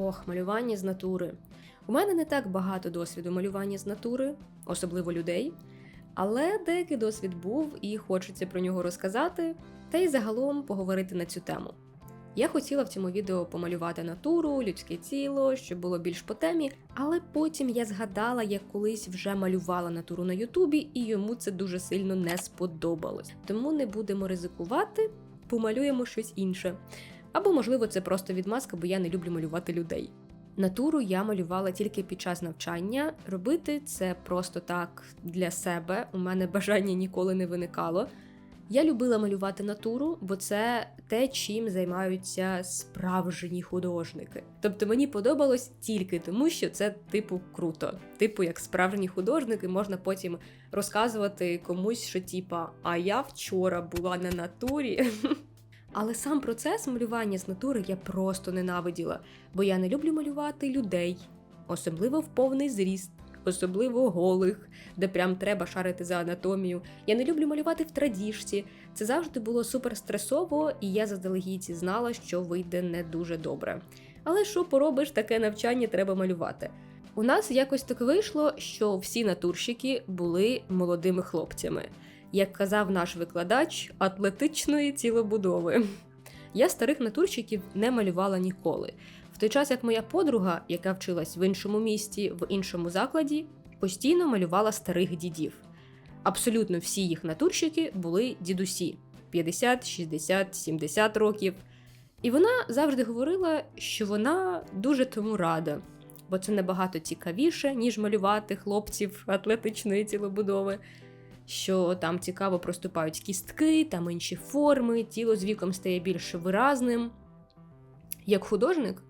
Ох, малювання з натури. У мене не так багато досвіду малювання з натури, особливо людей, але деякий досвід був і хочеться про нього розказати, та й загалом поговорити на цю тему. Я хотіла в цьому відео помалювати натуру, людське тіло, щоб було більш по темі, але потім я згадала, як колись вже малювала натуру на Ютубі, і йому це дуже сильно не сподобалось. Тому не будемо ризикувати, помалюємо щось інше. Або, можливо, це просто відмазка, бо я не люблю малювати людей. Натуру я малювала тільки під час навчання. Робити це просто так для себе. У мене бажання ніколи не виникало. Я любила малювати натуру, бо це те, чим займаються справжні художники. Тобто мені подобалось тільки тому, що це типу круто. Типу, як справжні художники, можна потім розказувати комусь, що типа, а я вчора була на натурі. Але сам процес малювання з натури я просто ненавиділа, бо я не люблю малювати людей, особливо в повний зріст, особливо голих, де прям треба шарити за анатомію. Я не люблю малювати в традіжці. Це завжди було супер стресово, і я заздалегідь знала, що вийде не дуже добре. Але що поробиш, таке навчання треба малювати. У нас якось так вийшло, що всі натурщики були молодими хлопцями як казав наш викладач, атлетичної цілобудови. Я старих натурщиків не малювала ніколи. В той час як моя подруга, яка вчилась в іншому місті, в іншому закладі, постійно малювала старих дідів. Абсолютно всі їх натурщики були дідусі 50, 60, 70 років. І вона завжди говорила, що вона дуже тому рада, бо це набагато цікавіше, ніж малювати хлопців атлетичної цілобудови що там цікаво проступають кістки, там інші форми, тіло з віком стає більш виразним. Як художник,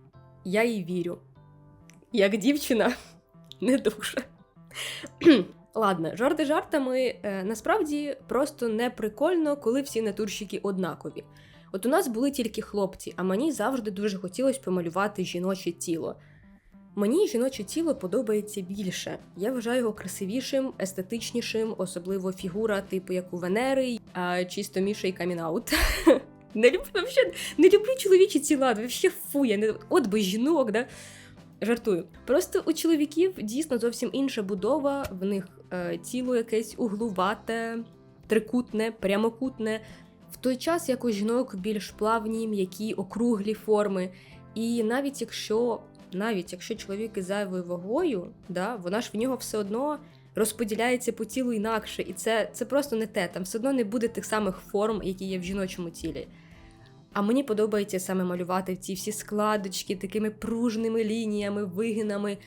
я їй вірю. Як дівчина, не дуже. Ладно, жарти жартами. Е, насправді просто не прикольно, коли всі натурщики однакові. От у нас були тільки хлопці, а мені завжди дуже хотілося помалювати жіноче тіло. Мені жіноче тіло подобається більше. Я вважаю його красивішим, естетичнішим, особливо фігура, типу як у Венери, а чисто Міша і камінаут. Не люблю вообще, не люблю чоловічі тіла, вообще фу, я не от би жінок, да. Жартую. Просто у чоловіків дійсно зовсім інша будова, в них е, тіло якесь углувате, трикутне, прямокутне. В той час як у жінок більш плавні, м'які, округлі форми. І навіть якщо навіть якщо чоловік із зайвою вагою, да, вона ж в нього все одно розподіляється по тілу інакше, і це це просто не те. Там все одно не буде тих самих форм, які є в жіночому тілі. А мені подобається саме малювати ці всі складочки такими пружними лініями, вигинами,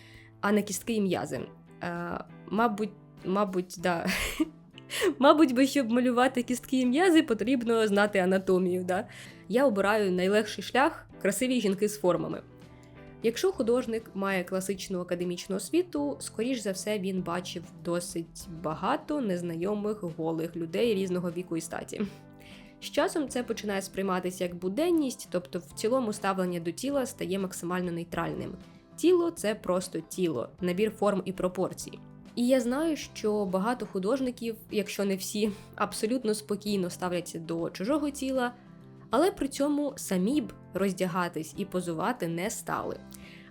а не кістки і м'язи. Е, Мабуть, мабуть, да. Мабуть, би, щоб малювати кістки і м'язи, потрібно знати анатомію. Да? Я обираю найлегший шлях красиві жінки з формами. Якщо художник має класичну академічну освіту, скоріш за все він бачив досить багато незнайомих голих людей різного віку і статі. З часом це починає сприйматися як буденність, тобто в цілому ставлення до тіла стає максимально нейтральним. Тіло це просто тіло, набір форм і пропорцій. І я знаю, що багато художників, якщо не всі, абсолютно спокійно ставляться до чужого тіла, але при цьому самі б роздягатись і позувати не стали.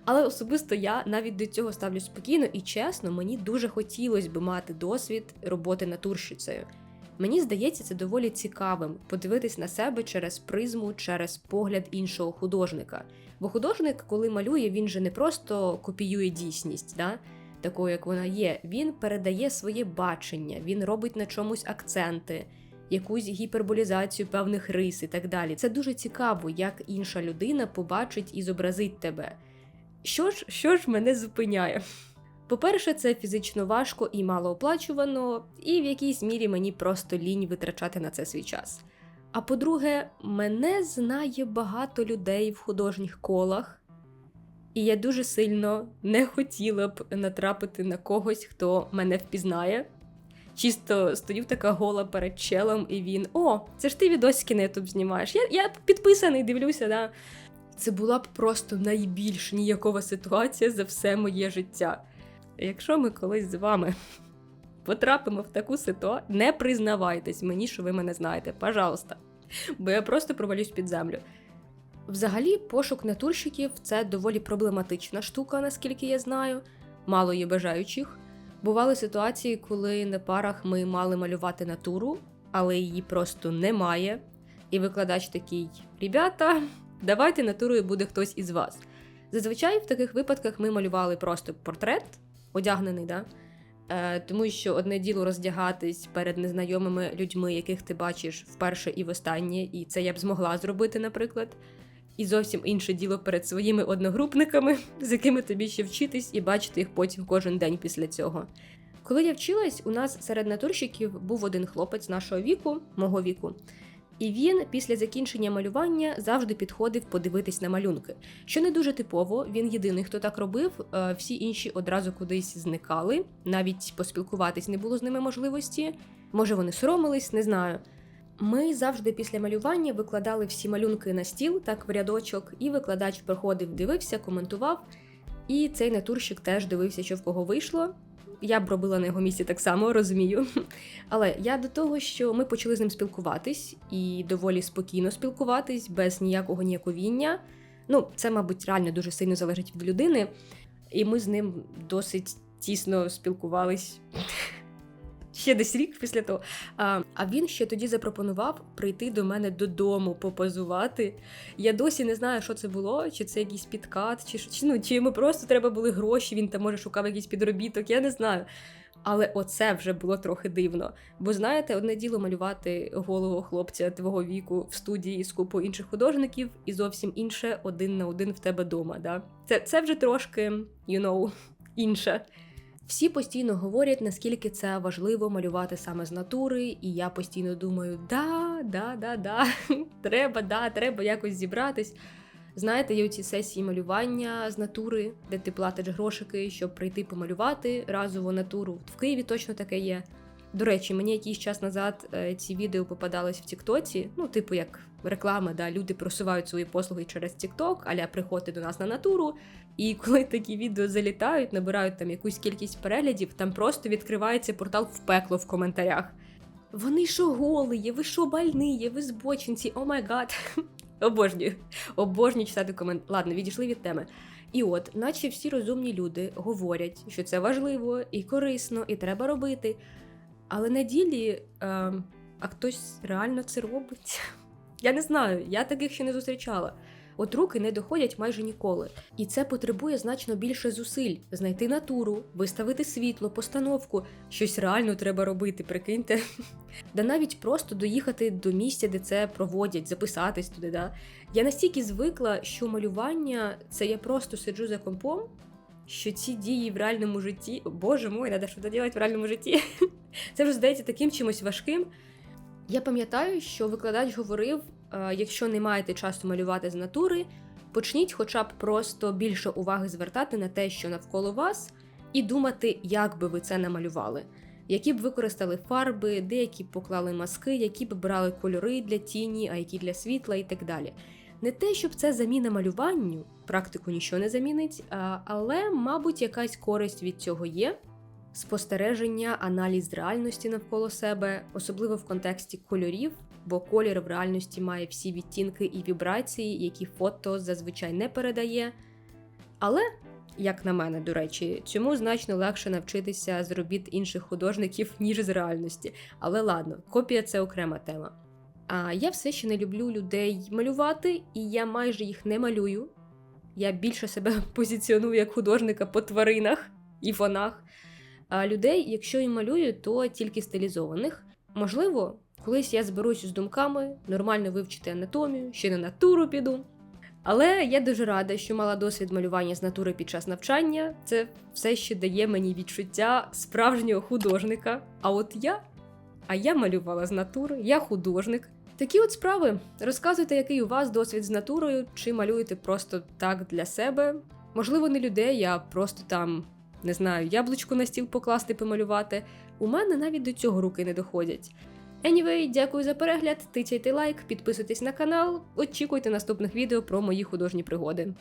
Але особисто я навіть до цього ставлю спокійно і чесно, мені дуже хотілося б мати досвід роботи натурщицею. Мені здається, це доволі цікавим подивитись на себе через призму, через погляд іншого художника. Бо художник, коли малює, він же не просто копіює дійсність, да? такою, як вона є. Він передає своє бачення, він робить на чомусь акценти якусь гіперболізацію певних рис і так далі. Це дуже цікаво, як інша людина побачить і зобразить тебе. Що ж, що ж мене зупиняє? По-перше, це фізично важко і малооплачувано, і в якійсь мірі мені просто лінь витрачати на це свій час. А по-друге, мене знає багато людей в художніх колах, і я дуже сильно не хотіла б натрапити на когось, хто мене впізнає чисто стою така гола перед челом, і він: О, це ж ти відосики на ютуб знімаєш. Я я підписаний, дивлюся, да. Це була б просто найбільш ніякова ситуація за все моє життя. Якщо ми колись з вами потрапимо в таку ситуацію, не признавайтесь мені, що ви мене знаєте, пожалуйста. Бо я просто провалюсь під землю. Взагалі, пошук натурщиків це доволі проблематична штука, наскільки я знаю. Мало є бажаючих. Бували ситуації, коли на парах ми мали малювати натуру, але її просто немає. І викладач такий: Ребята, давайте натурою буде хтось із вас. Зазвичай в таких випадках ми малювали просто портрет, одягнений, да? Е, тому що одне діло роздягатись перед незнайомими людьми, яких ти бачиш вперше і востаннє, і це я б змогла зробити, наприклад. І зовсім інше діло перед своїми одногрупниками, з якими тобі ще вчитись і бачити їх потім кожен день після цього. Коли я вчилась, у нас серед натурщиків був один хлопець нашого віку, мого віку, і він після закінчення малювання завжди підходив подивитись на малюнки. Що не дуже типово, він єдиний, хто так робив. е, Всі інші одразу кудись зникали, навіть поспілкуватись не було з ними можливості. Може, вони соромились, не знаю. Ми завжди після малювання викладали всі малюнки на стіл, так в рядочок, і викладач приходив, дивився, коментував. І цей натурщик теж дивився, що в кого вийшло. Я б робила на його місці так само, розумію. Але я до того, що ми почали з ним спілкуватись і доволі спокійно спілкуватись, без ніякого ніяковіння. Ну, це, мабуть, реально дуже сильно залежить від людини. І ми з ним досить тісно спілкувались. Ще десь рік після того. А, а він ще тоді запропонував прийти до мене додому, попозувати. Я досі не знаю, що це було, чи це якийсь підкат, чи, чи, ну, чи йому просто треба були гроші, він там може шукав якийсь підробіток, я не знаю. Але оце вже було трохи дивно. Бо знаєте, одне діло малювати голову хлопця твого віку в студії з купою інших художників, і зовсім інше один на один в тебе дома. Да? Це, це вже трошки, you know, інше. Всі постійно говорять, наскільки це важливо малювати саме з натури, і я постійно думаю, да, да, да, да, треба, да, треба якось зібратись. Знаєте, є ці сесії малювання з натури, де ти платиш грошики, щоб прийти помалювати разову натуру. В Києві точно таке є. До речі, мені якийсь час назад е, ці відео попадались в Тіктоці, ну, типу, як реклама, да, люди просувають свої послуги через Тікток, аля приходьте до нас на натуру. І коли такі відео залітають, набирають там якусь кількість переглядів, там просто відкривається портал в пекло в коментарях. Вони що голі, ви що больні, ви збочинці, о май гад. Обожнюю, обожнюю читати комент. Ладно, відійшли від теми. І от, наче всі розумні люди говорять, що це важливо і корисно, і треба робити. Але на ділі е, а хтось реально це робить. Я не знаю, я таких ще не зустрічала. От руки не доходять майже ніколи. І це потребує значно більше зусиль знайти натуру, виставити світло, постановку. Щось реально треба робити, прикиньте. Да навіть просто доїхати до місця, де це проводять, записатись туди. Да? Я настільки звикла, що малювання це я просто сиджу за компом, що ці дії в реальному житті, боже мой, треба щось робити в реальному житті. Це вже здається таким чимось важким. Я пам'ятаю, що викладач говорив: е, якщо не маєте часу малювати з натури, почніть хоча б просто більше уваги звертати на те, що навколо вас, і думати, як би ви це намалювали. Які б використали фарби, деякі б поклали маски, які б брали кольори для тіні, а які для світла і так далі. Не те, щоб це заміна малюванню, практику нічого не замінить, але, мабуть, якась користь від цього є. Спостереження, аналіз реальності навколо себе, особливо в контексті кольорів, бо колір в реальності має всі відтінки і вібрації, які фото зазвичай не передає. Але, як на мене, до речі, цьому значно легше навчитися з робіт інших художників, ніж з реальності. Але ладно, копія це окрема тема. А я все ще не люблю людей малювати, і я майже їх не малюю. Я більше себе позиціоную як художника по тваринах і фонах. А людей, якщо і малюю, то тільки стилізованих. Можливо, колись я зберусь з думками, нормально вивчити анатомію, ще на натуру піду. Але я дуже рада, що мала досвід малювання з натури під час навчання. Це все ще дає мені відчуття справжнього художника. А от я, а я малювала з натури, я художник. Такі от справи. Розказуйте, який у вас досвід з натурою, чи малюєте просто так для себе. Можливо, не людей, а просто там не знаю, яблучко на стіл покласти помалювати. У мене навіть до цього руки не доходять. Anyway, дякую за перегляд, тицяйте лайк, підписуйтесь на канал, очікуйте наступних відео про мої художні пригоди.